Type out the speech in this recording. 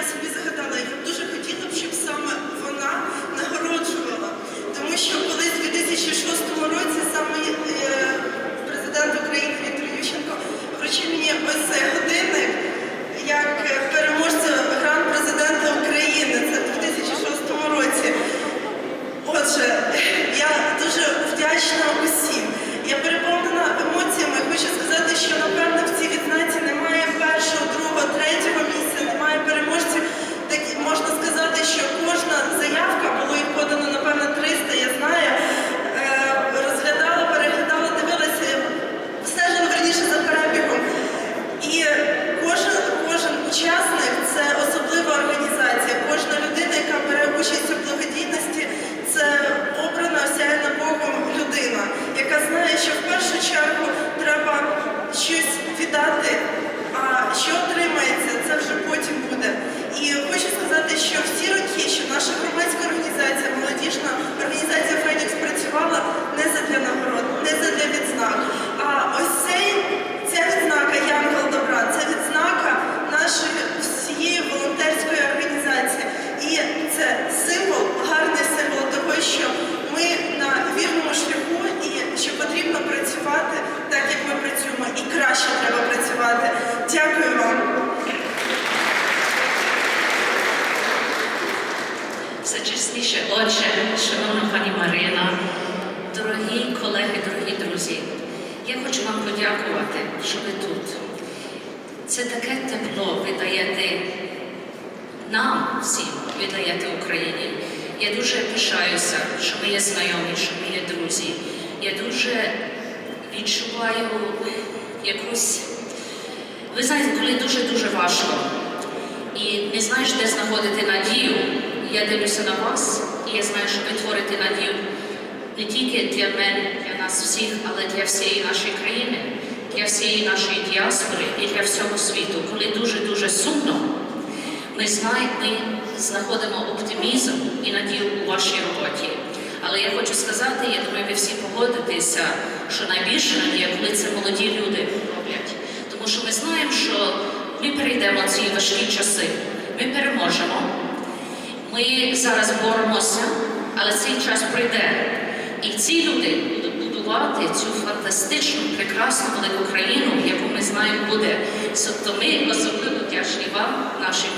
я собі Всечесніше Отче, шановна пані Марина, дорогі колеги, дорогі друзі, я хочу вам подякувати, що ви тут. Це таке тепло ви даєте нам всім, ви даєте Україні. Я дуже пишаюся, що ми є знайомі, що ми є друзі. Я дуже відчуваю якусь. Ви знаєте, коли дуже-дуже важко і не знаєш, де знаходити надію. Я дивлюся на вас, і я знаю, що ви творите надію не тільки для мене, для нас всіх, але для всієї нашої країни, для всієї нашої діаспори і для всього світу. Коли дуже-дуже сумно, ми знаємо, ми знаходимо оптимізм і надію у вашій роботі. Але я хочу сказати, я думаю, ви всі погодитеся, що найбільша надія, коли це молоді люди роблять. Тому що ми знаємо, що ми перейдемо ці важкі часи, ми переможемо. Ми зараз боремося, але цей час прийде. І ці люди будуть будувати цю фантастичну, прекрасну велику країну, яку ми знаємо буде. Тобто ми особливо вдячні вам, нашій